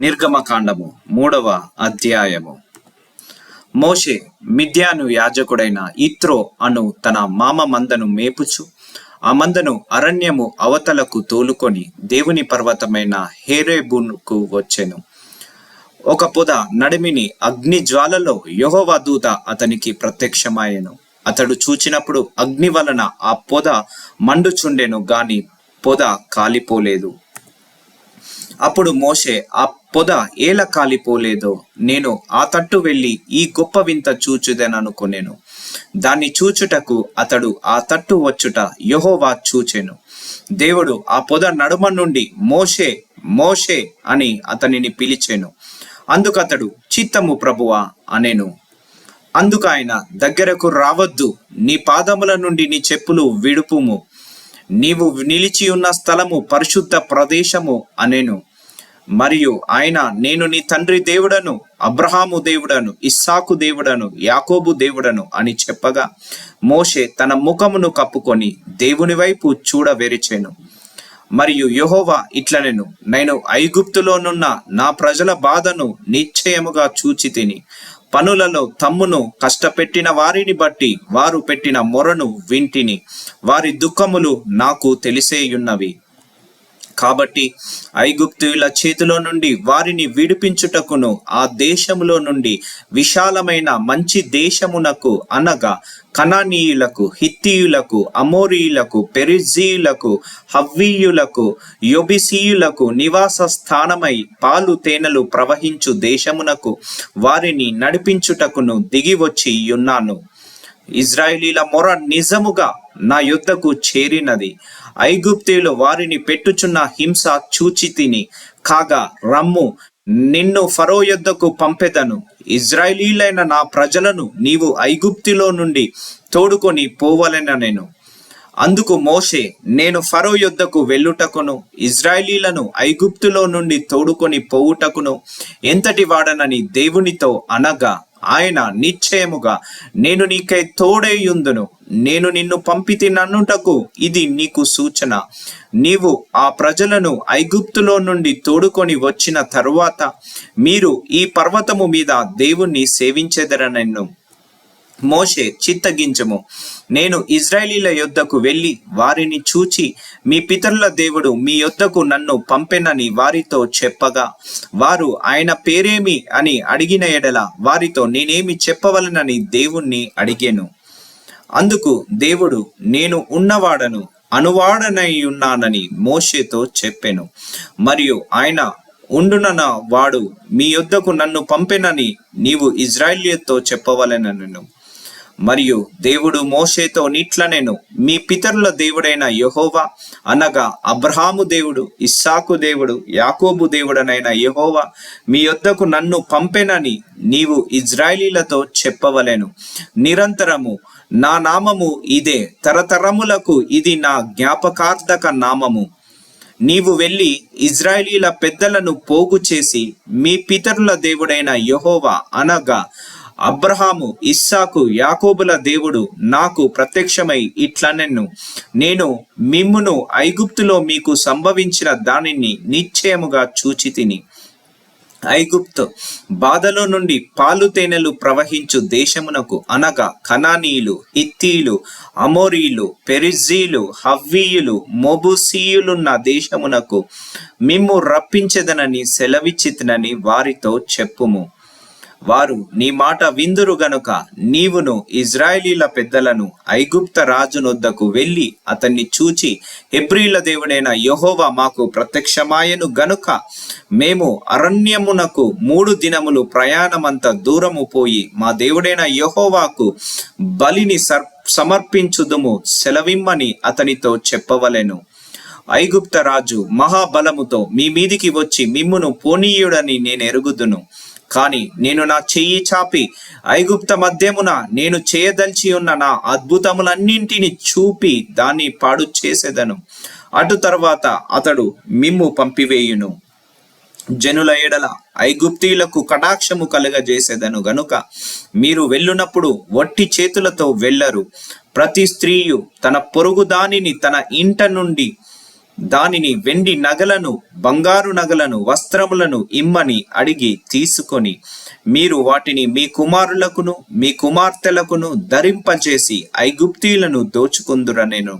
నిర్గమకాండము మూడవ అధ్యాయము. మోషే మిద్యాను యాజకుడైన ఇత్రో అను తన మామ మందను మేపుచు ఆ మందను అరణ్యము అవతలకు తోలుకొని దేవుని పర్వతమైన హేరేబునుకు వచ్చెను. ఒక పొద నడిమిని అగ్ని జ్వాలలో యెహోవా దూత అతనికి ప్రత్యక్షమాయెను. అతడు చూచినప్పుడు అగ్ని వలన ఆ పొద మండుచుండెను గాని పొద కాలిపోలేదు. అప్పుడు మోషే ఆ పొద ఏల కాలిపోలేదో? నేను ఆ తట్టు వెళ్ళి ఈ గొప్ప వింత చూచుదేననుకునేను. దాన్ని చూచుటకు అతడు ఆ తట్టు వచ్చుట యెహోవా చూచెను. దేవుడు ఆ పొద నడుమ నుండి మోషే మోషే అని అతనిని పిలిచెను. అందుకతడు చిత్తము ప్రభువా అనేను. అందుకు ఆయన దగ్గరకు రావద్దు. నీ పాదముల నుండి నీ చెప్పులు విడుపుము. నీవు నిలిచి ఉన్న స్థలము పరిశుద్ధ ప్రదేశము అనేను. మరియు ఆయన నేను నీ తండ్రి దేవుడను అబ్రహాము దేవుడను ఇస్సాకు దేవుడను యాకోబు దేవుడను అని చెప్పగా మోషే తన ముఖమును కప్పుకొని దేవుని వైపు చూడవెరిచెను. మరియు యెహోవా ఇట్లనెను నేను ఐగుప్తులోనున్న నా ప్రజల బాధను నిశ్చయముగా చూచి తిని పనులలో తమ్మును కష్టపెట్టిన వారిని బట్టి వారు పెట్టిన మొరను వింటిని వారి దుఃఖములు నాకు తెలిసేయున్నవి. కాబట్టి ఐగుప్తుల చేతిలో నుండి వారిని విడిపించుటకును ఆ దేశములో నుండి విశాలమైన మంచి దేశమునకు అనగా కనానీయులకు హిత్తియులకు అమోరీయులకు పెరిజీయులకు హవ్వీయులకు యొబిసీయులకు నివాస స్థానమై పాలు తేనెలు ప్రవహించు దేశమునకు వారిని నడిపించుటకును దిగి వచ్చి ఉన్నాను. ఇజ్రాయిలీల మొర నిజముగా నా యుద్ధకు చేరినది. ఐగుప్తీయులు వారిని పెట్టుచున్న హింస చూచి తిని. కాగా రమ్ము నిన్ను ఫరో యుద్ధకు పంపెదను. ఇజ్రాయిలీలైన నా ప్రజలను నీవు ఐగుప్తిలో నుండి తోడుకొని పోవలెన నేను. అందుకు మోషే నేను ఫరో యుద్ధకు వెళ్ళుటకును ఇజ్రాయిలీలను ఐగుప్తులో నుండి తోడుకొని పోవుటకును ఎంతటి వాడనని దేవునితో అనగా ఆయన నిశ్చయముగా నేను నీకై తోడేయుందును. నేను నిన్ను పంపితి నన్నుటకు ఇది నీకు సూచన. నీవు ఆ ప్రజలను ఐగుప్తులో నుండి తోడుకొని వచ్చిన తరువాత మీరు ఈ పర్వతము మీద దేవుణ్ణి సేవించెదరనెను మోషే చిత్తగించము. నేను ఇజ్రాయేలీల యొద్దకు వెళ్ళి వారిని చూచి మీ పితరుల దేవుడు మీ యొద్దకు నన్ను పంపెనని వారితో చెప్పగా వారు ఆయన పేరేమి అని అడిగిన ఎడల వారితో నేనేమి చెప్పవలనని దేవుణ్ణి అడిగాను. అందుకు దేవుడు నేను ఉన్నవాడను అనువాడనై ఉన్నానని మోషేతో చెప్పాను. మరియు ఆయన ఉండునన వాడు మీ యొద్దకు నన్ను పంపెనని నీవు ఇజ్రాయిలీతో చెప్పవలెనను మరియు దేవుడు మోషేతో నిట్లనెను. మీ పితరుల దేవుడైన యహోవా అనగా అబ్రహాము దేవుడు ఇస్సాకు దేవుడు యాకోబు దేవుడనైన యెహోవా మీ యొద్దకు నన్ను పంపెనని నీవు ఇజ్రాయిలీలతో చెప్పవలెను. నిరంతరము నా నామము ఇదే తరతరములకు ఇది నా జ్ఞాపకార్థక నామము. నీవు వెళ్ళి ఇజ్రాయేలీల పెద్దలను పోగు చేసి మీ పితరుల దేవుడైన యహోవా అనగా అబ్రహాము ఇస్సాకు యాకోబుల దేవుడు నాకు ప్రత్యక్షమై ఇట్లనెన్ను. నేను మిమ్మును ఐగుప్తులో మీకు సంభవించిన దానిని నిశ్చయముగా చూచి తిని ఐగుప్తు బాధలో నుండి పాలు తేనెలు ప్రవహించు దేశమునకు అనగా కనానీయులు హిత్తీయులు అమోరీయులు పెరిజీలు హవ్వీయులు మొబుసీయులున్న దేశమునకు మిమ్ము రప్పించదనని సెలవిచ్చితనని వారితో చెప్పుము. వారు నీ మాట విందురు గనుక నీవును ఇజ్రాయేలీల పెద్దలను ఐగుప్త రాజునొద్దకు వెళ్ళి అతన్ని చూచి హెబ్రీల దేవుడైన యెహోవా మాకు ప్రత్యక్షమాయను గనుక మేము అరణ్యమునకు మూడు దినములు ప్రయాణమంత దూరము పోయి మా దేవుడైన యెహోవాకు బలిని సర్ సమర్పించుదుము సెలవిమ్మని అతనితో చెప్పవలెను. ఐగుప్త రాజు మహాబలముతో మీ మీదికి వచ్చి మిమ్మును పోనీయుడని నేను ఎరుగుదును కానీ నేను నా చెయ్యి చాపి ఐగుప్త మధ్యమున నేను చేయదలిచి ఉన్న నా అద్భుతములన్నింటిని చూపి దాన్ని పాడు చేసేదను. అటు తర్వాత అతడు మిమ్ము పంపివేయును. జనుల ఎడల ఐగుప్తీయులకు కటాక్షము కలుగజేసేదను గనుక మీరు వెళ్ళునప్పుడు వట్టి చేతులతో వెళ్ళరు. ప్రతి స్త్రీయు తన పొరుగు దానిని తన ఇంట నుండి దానిని వెండి నగలను బంగారు నగలను వస్త్రములను ఇమ్మని అడిగి తీసుకొని మీరు వాటిని మీ కుమారులకును మీ కుమార్తెలకును ధరింపజేసి ఐగుప్తీయులను దోచుకుందురనెను.